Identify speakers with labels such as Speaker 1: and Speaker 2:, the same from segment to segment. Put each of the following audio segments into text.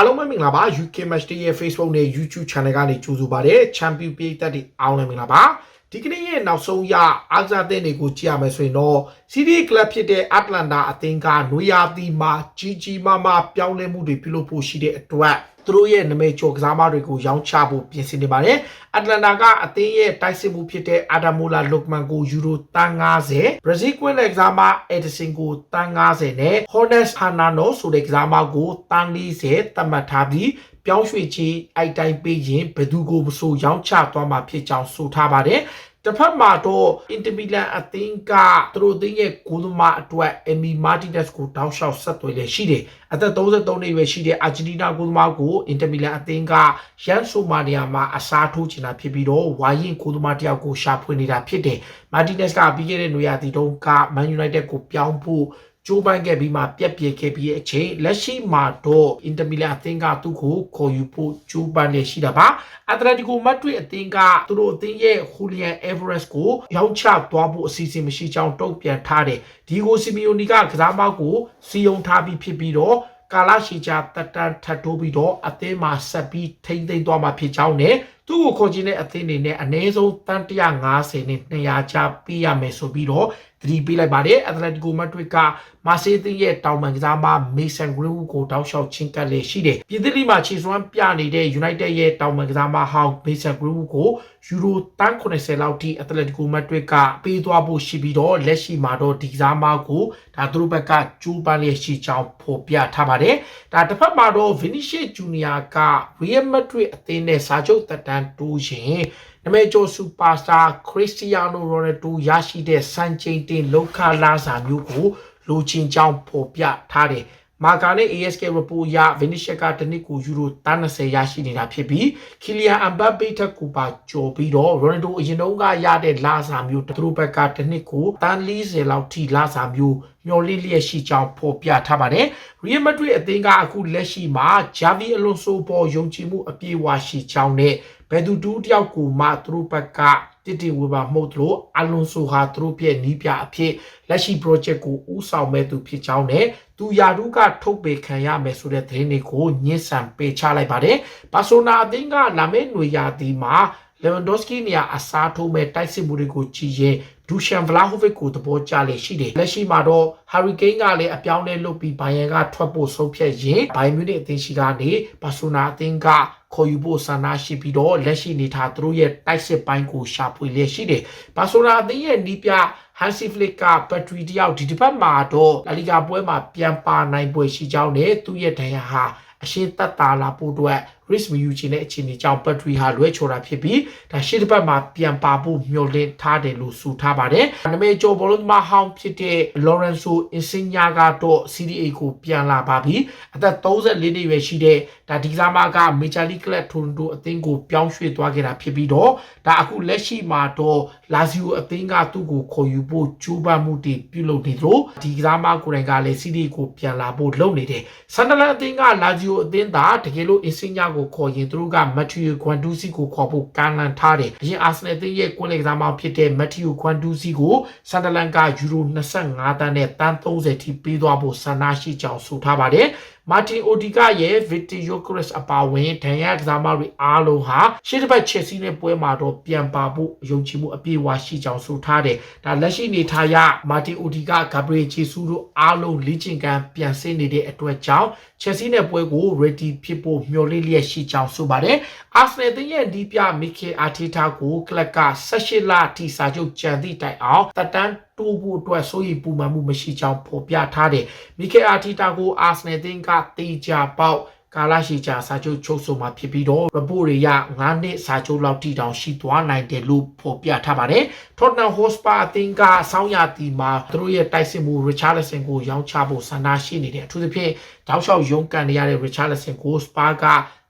Speaker 1: အားလုံးပဲမင်္ဂလာပါ UK Match Day ရဲ့ Facebook နဲ့ YouTube Channel ကနေကြိုဆိုပါရစေ Champion ပြည်သက်တွေအားလုံးမင်္ဂလာပါဒီကနေ့ရဲ့နောက်ဆုံးရအားကစားသင်းတွေကိုကြည့်ရမယ်ဆိုရင်တော့ City Club ဖြစ်တဲ့ Atlanta အသင်းကနွေရာသီမှာကြီးကြီးမားမားပြောင်းလဲမှုတွေပြုလုပ်ဖို့ရှိတဲ့အတွက် သူတို့ရဲ့နမိတ်ကျော်ကစားမတွေကိုရောင်းချဖို့ပြင်ဆင်နေပါတယ်။ Atlanta ကအသင်းရဲ့တိုက်စစ်မှုဖြစ်တဲ့ Adamola Lookman ကိုယူရိုတန်း90 Brazil ကွင်းလက်ကစားမ Edison ကိုတန်း90နဲ့ Hornes Hanano ဆိုတဲ့ကစားမကိုတန်း40သတ်မှတ်ထားပြီးပြောင်းရွှေ့ချီအိုက်တိုင်းပေးရင်ဘယ်သူကိုမဆိုရောင်းချသွားမှာဖြစ်ကြောင်းဆိုထားပါတယ်။ တစ်ဖက်မှာတော့ Inter Milan အသင်းကသူတို့အသင်းရဲ့ဂိုးသမားအတွက် Emi Martinez ကိုတောက်လျှောက်ဆက်သွယ်လေရှိတယ်။အသက်33နှစ်ပဲရှိတဲ့ Argentina ဂိုးသမားကို Inter Milan အသင်းကရန်ဆိုမာနီယာမှာအစားထိုးချင်တာဖြစ်ပြီးတော့ဝါရင်ဂိုးသမားတယောက်ကိုရှာဖွေနေတာဖြစ်တယ်။ Martinez ကပြီးခဲ့တဲ့နွေရာသီတုန်းက Man United ကိုပြောင်းဖို့ ကျိုးပန်းခဲ့ပြီးမှပြက်ပြဲခဲ့ပြီးအချိန်လက်ရှိမှာတော့အင်တာမီလန်အသင်းကသူ့ကိုခေါ်ယူဖို့ကျိုးပန်းနေရှိတာပါအတလက်တီကိုမက်ဒရစ်အသင်းကသူတို့အသင်းရဲ့ဟူလီယန်အေဗရက်စ်ကိုရောင်းချသွားဖို့အစီအစဉ်မရှိကြောင်းတုံ့ပြန်ထားတယ်ဒီကိုစီမီယိုနီကကစားမကိုစီယုံထားပြီးဖြစ်ပြီးတော့ကာလာရှိချာတက်တန်ထပ်တိုးပြီးတော့အသင်းမှာဆက်ပြီးထိမ့်သိမ်းသွားမှာဖြစ်ကြောင်းနဲ့ သူ့ကိုခေါ်ခြင်းတဲ့အသင်းတွေနဲ့အနည်းဆုံးတန်150နဲ့200ချပေးရမယ်ဆိုပြီးတော့သတိပေးလိုက်ပါတယ်အက်တလက်တီကိုမက်ဒရစ်ကမာဆေးသင်းရဲ့တောင်ပန်ကစားမမေဆန်ဂရူကိုတောက်လျှောက်ချင်းကပ်လေရှိတယ်ပြည်သစ်လီမှာခြေစွမ်းပြနေတဲ့ United ရဲ့တောင်ပန်ကစားမဟောင်းမေဆန်ဂရူကိုယူရိုတန်း80လောက်ထိအက်တလက်တီကိုမက်ဒရစ်ကပေးသွားဖို့ရှိပြီးတော့လက်ရှိမှာတော့ဒီကစားမကိုဒါသူတို့ဘက်ကကျူးပန်းလျက်ရှိကြောင်းဖော်ပြထားပါတယ်ဒါတစ်ဖက်မှာတော့ Vinicius Junior က Real Madrid အသင်းနဲ့စာချုပ်သက်တမ်းတိုးရင်နမဲကျော်စူပါစတာခရစ္စတီယာနိုရိုနယ်ဒိုရရှိတဲ့စံချိန်တင်လောက်ခလာစာမျိုးကိုလိုချင်ကြောင်းဖော်ပြထားတယ်မာကာနဲ့ ASK report ရ Vinicius ကတနစ်ကိုယူရို30ရရှိနေတာဖြစ်ပြီး Kylian Mbappe ထက်ကိုပါကျော်ပြီးတော့ Ronaldo အရင်တုန်းကရတဲ့လာစာမျိုးသူတို့ဘက်ကတနစ်ကိုတန်40လောက်ထိလာစာမျိုးမျော်လင့်လျက်ရှိကြောင်းဖော်ပြထားပါတယ်။ Real Madrid အသင်းကအခုလက်ရှိမှာ Javi Alonso ပေါ်ယုံကြည်မှုအပြည့်အဝရှိကြောင်းနဲ့ ဘယ်သူတူးတယောက်ကိုမှသူတို့ဘက်ကတစ်တီဝေပါမှုတ်လို့အလွန်ဆိုဟာသူတို့ပြည့်နီးပြအဖြစ်လက်ရှိ project ကိုဥဆောင်မဲ့သူဖြစ်ကြောင်းနဲ့သူယာဒူးကထုတ်ပေခံရမယ်ဆိုတဲ့သတင်းတွေကိုညှင်းဆန်ပေးချလိုက်ပါတယ်။ဘာဆိုနာအသင်းကလာမယ့်ຫນွေရာသီမှာ Lewandowski နေရာအစားထိုးမဲ့တိုက်စစ်မှုတွေကိုကြည်ရင် ဒူရှန်ဗလာဟိုဗစ်ကိုသဘောကျလေရှိတယ်လက်ရှိမှာတော့ Harry Kane ကလည်းအပြောင်းလဲလုပ်ပြီးဘိုင်ယန်ကထွက်ဖို့ဆုံးဖြတ်ရင်ဘိုင်မြူနစ်အသင်းရှိကနေဘာဆိုနာအသင်းကခေါ်ယူဖို့ဆန္ဒရှိပြီးတော့လက်ရှိနေထားသူတို့ရဲ့တိုက်စစ်ပိုင်းကိုရှာဖွေလျက်ရှိတယ်ဘာဆိုနာအသင်းရဲ့နီးပြ Hansi Flick ကဘက်ထရီတယောက်ဒီတစ်ပတ်မှာတော့လာလီဂါပွဲမှာပြန်ပါနိုင်ပွဲရှိကြောင်းနဲ့သူ့ရဲ့ဒဏ်ရာဟာအရှင်းသက်သာလာဖို့အတွက် risk မယူချင်တဲ့အခြေအနေကြောင့် battery ဟာလွဲချော်တာဖြစ်ပြီးဒါရှေ့တစ်ပတ်မှာပြန်ပါဖို့မျှော်လင့်ထားတယ်လို့ဆိုထားပါတယ်။နမေကျော်ဘောလုံးသမားဟောင်းဖြစ်တဲ့ Lorenzo Insigne ကတော့ CDA ကိုပြန်လာပါပြီ။အသက်34နှစ်ရွယ်ရှိတဲ့ဒါဒီဇာမာက Major League Club Toronto အသင်းကိုပြောင်းရွှေ့သွားခဲ့တာဖြစ်ပြီးတော့ဒါအခုလက်ရှိမှာတော့ Lazio အသင်းကသူ့ကိုခေါ်ယူဖို့ကြိုးပမ်းမှုတွေပြုလုပ်နေလို့ဒီကစားမကိုယ်တိုင်ကလည်း CDA ကိုပြန်လာဖို့လုပ်နေတယ်။ဆန်ဒလန်အသင်းက Lazio အသင်းသားတကယ်လို့ Insigne ကိုခေါ်ရင်သူတို့ကမက်ထရီယိုကွမ်ဒူးစီကိုခေါ်ဖို့ကမ်းလှမ်းထားတယ်။အရင်အာဆင်နယ်အသင်းရဲ့ကွင်းလေကစားမဖြစ်တဲ့မက်ထရီယိုကွမ်ဒူးစီကိုဆန်ဒလန်ကယူရို25တန်းနဲ့တန်း30ထိပေးသွားဖို့ဆန္ဒရှိကြောင်းဆိုထားပါတယ်။မာတင်အိုဒီကာရဲ့ဗစ်တီယိုခရစ်အပါဝင်ဒန်ရကစားမတွေအားလုံးဟာရှေ့တစ်ပတ်ချက်စီနဲ့ပွဲမှာတော့ပြန်ပါဖို့ယုံကြည်မှုအပြည့်အဝရှိကြောင်းဆိုထားတယ်။ဒါလက်ရှိနေထားရမာတင်အိုဒီကာဂါဘရီယယ်ဂျေဆူတို့အားလုံးလေ့ကျင့်ခန်းပြန်ဆင်းနေတဲ့အတွက်ကြောင့်ချက်စီနဲ့ပွဲကို ready ဖြစ်ဖို့မျှော်လင့်လျက်ရှိကြောင်းဆိုပါတယ်။အာဆနယ်တင်းရဲ့ဒီပြမီကေအာတီတာကိုကလပ်က18လအထိစာချုပ်ကြံသည့်တိုင်အောင်တက်တန်း တိုးဖို့အတွက်စိုးရိမ်ပူပန်မှုမရှိကြောင်းဖော်ပြထားတယ်။မီကေအာတီတာကိုအာဆနယ်တင်းကတေချာပေါက်ကာလာရှိချာစာချုပ်ချုပ်ဆိုမှာဖြစ်ပြီးတော့ report တွေရ9နှစ်စာချုပ်လောက်ထိတောင်ရှိသွားနိုင်တယ်လို့ဖော်ပြထားပါတယ်။ Tottenham Hotspur အသင်းကဆောင်းရာသီမှာသူတို့ရဲ့တိုက်စစ်မှု Richarlison ကိုရောင်းချဖို့ဆန္ဒရှိနေတယ်။အထူးသဖြင့်တောက်လျှောက်ရုန်းကန်နေရတဲ့ Richarlison ကို Spur က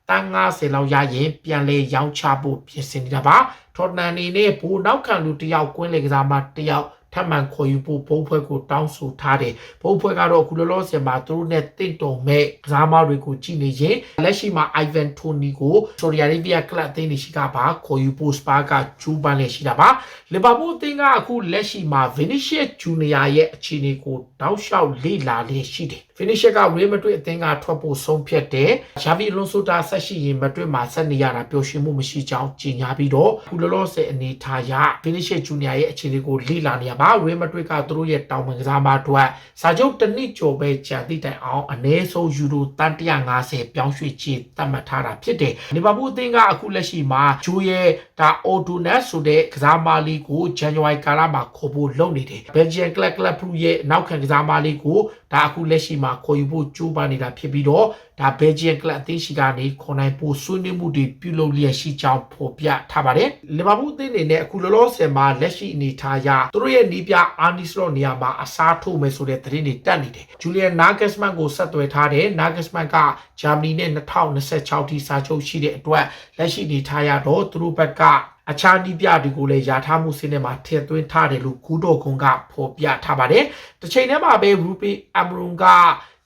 Speaker 1: တန်း90လောက်ရရင်ပြန်လဲရောင်းချဖို့ပြင်ဆင်နေတာပါ။ Tottenham အနေနဲ့ဘူနောက်ခံလူတယောက်ကွင်းလေကစားမတယောက် ထပ်မံခေါ်ယူဖို့ဘုံဖွဲ့ကိုတောင်းဆိုထားတယ်ဘုံဖွဲ့ကတော့အခုလောလောဆယ်မှာသူတို့နဲ့တင့်တုံမဲ့ကစားမတွေကိုကြည့်နေရင်လက်ရှိမှာ Ivan Toni ကို Saudi Arabia ကလပ်အသင်းတွေရှိကပါခေါ်ယူဖို့ Spa ကဂျူးပန်းလည်းရှိတာပါလီဗာပူးအသင်းကအခုလက်ရှိမှာ Vinicius Junior ရဲ့အခြေအနေကိုတောက်လျှောက်လေ့လာလျက်ရှိတယ် finisher က Real Madrid အသင်းကထွက်ဖို့ဆုံးဖြတ်တယ် Xavi Alonso တာဆက်ရှိရင် Madrid မှာဆက်နေရတာပျော်ရွှင်မှုမရှိကြောင်းကြေညာပြီးတော့ခုလောလောဆယ်အနေထားရ finisher junior ရဲ့အခြေအနေကိုလေ့လာနေရပါ Real Madrid ကသူတို့ရဲ့တောင်ပန်ကစားမအတွက်စာချုပ်တစ်နှစ်ကျော်ပဲကြာသည့်တိုင်အောင်အနည်းဆုံးယူရိုတန်150ပြောင်းရွှေ့ချေသတ်မှတ်ထားတာဖြစ်တယ်လီဗာပူးအသင်းကအခုလက်ရှိမှာဂျိုးရဲ့ဒါအော်ဒိုနက်ဆိုတဲ့ကစားမလေးကိုဇန်နဝါရီကာလမှာခေါ်ဖို့လုပ်နေတယ်ဘယ်ဂျီယန်ကလပ်ကလပ်ဖရူရဲ့နောက်ခံကစားမလေးကိုဒါအခုလက်ရှိမှာခေါ်ယူဖို့ကြိုးပမ်းနေတာဖြစ်ပြီးတော့ဒါဘယ်ဂျီယန်ကလပ်အသင်းရှိကနေခေါ်နိုင်ဖို့ဆွေးနွေးမှုတွေပြုလုပ်လျက်ရှိကြောင်းဖော်ပြထားပါတယ်လီဗာပူးအသင်းအနေနဲ့အခုလောလောဆယ်မှာလက်ရှိအနေထားအရသူတို့ရဲ့နီးပြအာနီစလော့နေရာမှာအစားထိုးမယ်ဆိုတဲ့သတင်းတွေတက်နေတယ်ဂျူလီယန်နာဂက်စမန်ကိုဆက်သွယ်ထားတယ်နာဂက်စမန်ကဂျာမနီနဲ့2026ထိစာချုပ်ရှိတဲ့အတွက်လက်ရှိအနေထားရတော့သူတို့ဘက်က အခြားနီးပြတွေကိုလည်းယာထားမှုစင်းထဲမှာထည့်သွင်းထားတယ်လို့ကူတော်ကွန်ကဖော်ပြထားပါတယ်။တစ်ချိန်တည်းမှာပဲရူပီအမရွန်က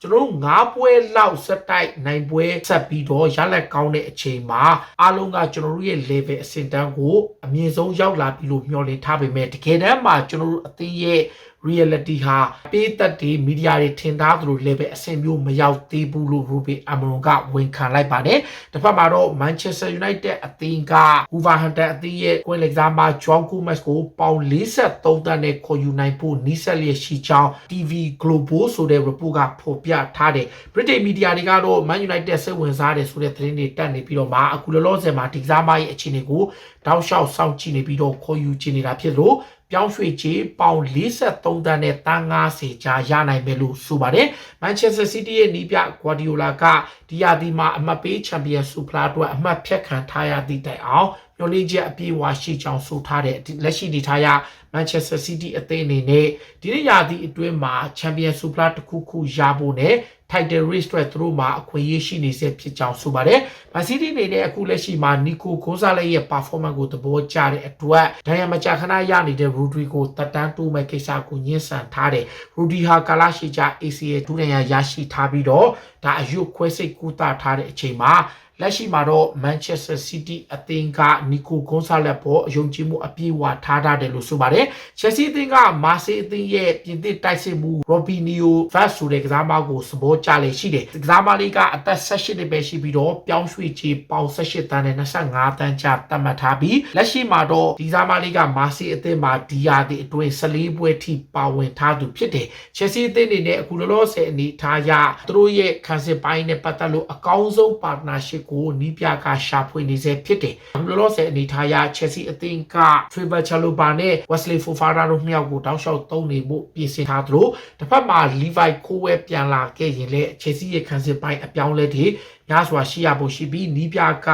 Speaker 1: ကျွန်တော်တို့၅ပွဲလောက်ဆက်တိုက်နိုင်ပွဲဆက်ပြီးတော့ရလက်ကောင်းတဲ့အချိန်မှာအားလုံးကကျွန်တော်တို့ရဲ့ level အဆင့်တန်းကိုအမြင့်ဆုံးရောက်လာပြီလို့မျှော်လင့်ထားပေမဲ့တကယ်တမ်းမှာကျွန်တော်တို့အသင်းရဲ့ reality ဟာပေးသက်တွေမီဒီယာတွေထင်သားသလို level အဆင့်မျိုးမရောက်သေးဘူးလို့ Ruby Amoron ကဝန်ခံလိုက်ပါတယ်။တစ်ဖက်မှာတော့ Manchester United အသင်းက Wolverhampton အသင်းရဲ့ကွင်းလက်ကစားမ John Gomez ကိုပေါင်43တန်းနဲ့ခေါ်ယူနိုင်ဖို့နီးစပ်လျက်ရှိကြောင်း TV Global ဆိုတဲ့ report ကဖော်ပြထားတယ်။ British media တွေကတော့ Man United စိတ်ဝင်စားတယ်ဆိုတဲ့သတင်းတွေတက်နေပြီးတော့မှအခုလောလောဆယ်မှာဒီကစားမရဲ့အခြေအနေကိုတောက်လျှောက်စောင့်ကြည့်နေပြီးတော့ခေါ်ယူချင်နေတာဖြစ်လို့ ပြောင်းရွှေ့ချေပေါင်43တန်းနဲ့တန်း90ကြားရနိုင်မယ်လို့ဆိုပါတယ်။ Manchester City ရဲ့နီးပြ Guardiola ကဒီယာဒီမှာအမှတ်ပေးချန်ပီယံဆုဖလားအတွက်အမှတ်ဖြတ်ခံထားရသည့်တိုင်အောင် မျှော်လင့်ချက်အပြည့်အဝရှိကြောင်းဆိုထားတဲ့လက်ရှိဒီထားရ Manchester City အသင်းအနေနဲ့ဒီနေ့ရာသီအတွင်းမှာချန်ပီယံဆုဖလားတစ်ခုခုရဖို့နဲ့ title race တွေသူတို့မှာအခွင့်အရေးရှိနေစေဖြစ်ကြောင်းဆိုပါတယ်။ Man City အနေနဲ့အခုလက်ရှိမှာ Nico Gonzalez ရဲ့ performance ကိုသဘောကျတဲ့အတွက်ဒဏ်ရာမကြာခဏရနေတဲ့ Rodri ကိုတက်တန်းတိုးမဲ့ကိစ္စကိုညှဉ်းဆန်ထားတယ်။ Rodri ဟာကာလာရှိချ ACL ဒုတိယရရှိထားပြီးတော့ဒါအယုတ်ခွဲစိတ်ကူတာထားတဲ့အချိန်မှာ လက်ရှိမှာတော့ Manchester City အသင်းက Nico Gonzalez ပေါ်အယုံကြည်မှုအပြည့်အဝထားထားတယ်လို့ဆိုပါတယ်။ Chelsea အသင်းက Marseille အသင်းရဲ့ပြင်သစ်တိုက်စစ်မှု Robinho Vaz ဆိုတဲ့ကစားမကိုစဘောကြလေရှိတယ်။ကစားမလေးကအသက်18နှစ်ပဲရှိပြီးတော့ပြောင်းရွှေ့ချေပေါင်18တန်းနဲ့25တန်းချသတ်မှတ်ထားပြီးလက်ရှိမှာတော့ဒီကစားမလေးက Marseille အသင်းမှာဒီယာဒီအတွင်း14ပွဲထိပါဝင်ထားသူဖြစ်တယ်။ Chelsea အသင်းအနေနဲ့အခုလောလောဆယ်အနေထားရသူတို့ရဲ့ခံစစ်ပိုင်းနဲ့ပတ်သက်လို့အကောင်းဆုံး partnership ကိုနီးပြကရှာဖွေနေစေဖြစ်တယ်။အခုလောလောဆယ်အနေထားရ Chelsea အသင်းက Trevor Chalobah နဲ့ Wesley Fofana တို့နှစ်ယောက်ကိုတောက်လျှောက်သုံးနေဖို့ပြင်ဆင်ထားသလိုတစ်ဖက်မှာ Levi Colwill ပြန်လာခဲ့ရင်လည်း Chelsea ရဲ့ခံစစ်ပိုင်းအပြောင်းလဲတွေများစွာရှိရဖို့ရှိပြီးနီးပြက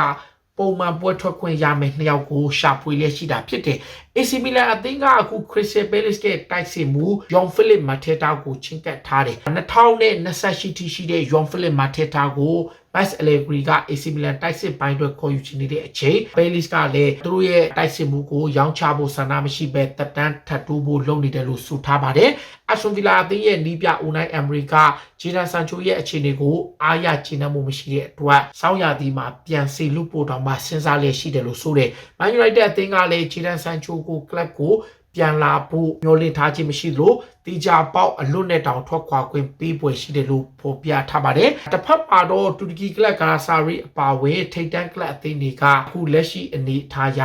Speaker 1: ပုံမှန်ပွဲထွက်ခွင့်ရမယ်နှစ်ယောက်ကိုရှာဖွေလျက်ရှိတာဖြစ်တယ်။ AC Milan အသင်းကအခု Crystal Palace ရဲ့တိုက်စစ်မှု John Philip Mateta ကိုချင်းကပ်ထားတယ်။2028ထိရှိတဲ့ John Philip Mateta ကို Max Allegri က AC Milan တိုက်စစ်ပိုင်းအတွက်ခေါ်ယူချင်နေတဲ့အချိန် Palace ကလည်းသူတို့ရဲ့တိုက်စစ်မှုကိုရောင်းချဖို့ဆန္ဒမရှိဘဲတက်တန်းထပ်တိုးဖို့လုပ်နေတယ်လို့ဆိုထားပါတယ်။ Aston Villa အသင်းရဲ့နီးပြ Unai Emery က Jadon Sancho ရဲ့အခြေအနေကိုအားရကျေနပ်မှုမရှိတဲ့အတွက်စောင်းရာသီမှာပြန်စီလူပို့တော်မှာစဉ်းစားလျက်ရှိတယ်လို့ဆိုတယ်။ Man United အသင်းကလည်း Jadon Sancho ကို club ကိုပြန်လာဖို့မျှော်လင့်ထားခြင်းမရှိသလိုတီကြပေါက်အလွတ်နဲ့တောင်ထွက်ခွာခွင့်ပေးပွဲရှိတယ်လို့ဖော်ပြထားပါတယ်။တစ်ဖက်မှာတော့တူရကီကလပ်ကာဆာရီအပါအဝင်ထိတ်တန့်ကလပ်အသင်းတွေကအခုလက်ရှိအနေထားရ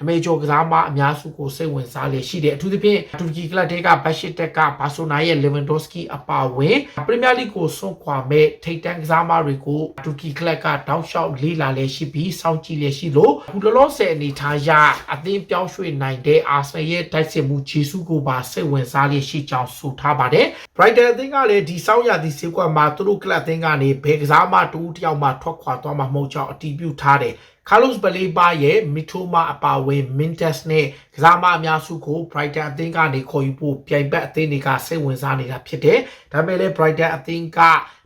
Speaker 1: နမေကျော်ကစားမအများစုကိုစိတ်ဝင်စားလေရှိတယ်အထူးသဖြင့်တူရကီကလပ်တွေကဘတ်ရှစ်တက်ကဘာဆိုနာရဲ့လေဗန်ဒိုစကီအပါအဝင်ပရီးမီးယားလိကိုဆွန့်ခွာမဲ့ထိတ်တန့်ကစားမတွေကိုတူရကီကလပ်ကတောက်လျှောက်လေးလာလေရှိပြီးစောင့်ကြည့်လေရှိလို့အခုလောလောဆယ်အနေထားရအသင်းပြောင်းရွှေ့နိုင်တဲ့အာဆင်ရဲ့တိုက်စစ်မှုဂျေဆုကိုပါစိတ်ဝင်စားလေရှိကြောင်းဆိုထားပါတယ်။ Brighton အသင်းကလည်းဒီစောင်းရသည့်ဈေးကွက်မှာသူတို့ကလပ်အသင်းကနေဘယ်ကစားမတူတယောက်မှထွက်ခွာသွားမှာမဟုတ်ကြောင်းအတည်ပြုထားတယ်။ Carlos Baleba ရဲ့ Mitoma အပါအဝင် Mintes နဲ့ကစားမအများစုကို Brighton အသင်းကနေခေါ်ယူဖို့ပြိုင်ဘက်အသင်းတွေကစိတ်ဝင်စားနေတာဖြစ်တယ်။ဒါပေမဲ့လည်း Brighton အသင်းက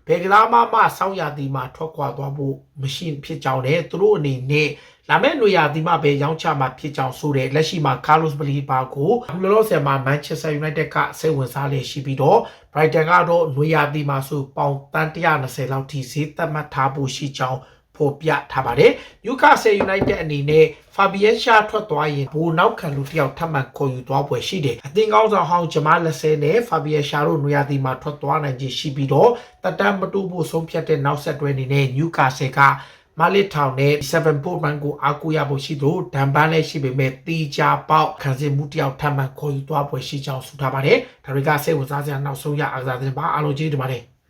Speaker 1: ဘယ်ကစားမမှစောင်းရသည်မှာထွက်ခွာသွားဖို့မရှိဖြစ်ကြောင်းနဲ့သူတို့အနေနဲ့ လာမယ့်နွေရာသီမှာပဲရောင်းချမှာဖြစ်ကြောင်းဆိုတဲ့လက်ရှိမှာ Carlos Baleba ကိုအခုလောလောဆယ်မှာ Manchester United ကစိတ်ဝင်စားလျက်ရှိပြီးတော့ Brighton ကတော့နွေရာသီမှာဆိုပေါင်တန်း120လောက်ထိဈေးသတ်မှတ်ထားဖို့ရှိကြောင်းဖဖော်ပြထားပါတယ်။ Newcastle United အနေနဲ့ Fabian Schär ထွက်သွားရင်ဘိုးနောက်ခံလူတစ်ယောက်ထပ်မံခေါ်ယူသွားပွဲရှိတယ်။အသင်းကောင်းဆောင်ဟောင်းဂျမားလက်ဆဲနဲ့ Fabian Schär တို့နွေရာသီမှာထွက်သွားနိုင်ခြင်းရှိပြီးတော့တက်တမ်းမတူဖို့ဆုံးဖြတ်တဲ့နောက်ဆက်တွဲအနေနဲ့ Newcastle က မလစ်ထောင်နဲ့7 Portman ကိုအားကိုးရဖို့ရှိလို့ဒန်ပန်းလည်းရှိပေမဲ့တီချာပေါက်ခံစစ်မှုတစ်ယောက်ထပ်မံခေါ်ယူသွားပွဲရှိကြောင်းဆိုထားပါတယ်။ဒါတွေကစိတ်ဝင်စားစရာနောက်ဆုံးရအားကစားသတင်းပါအားလုံးကျေးဇူးတင်ပါတယ်။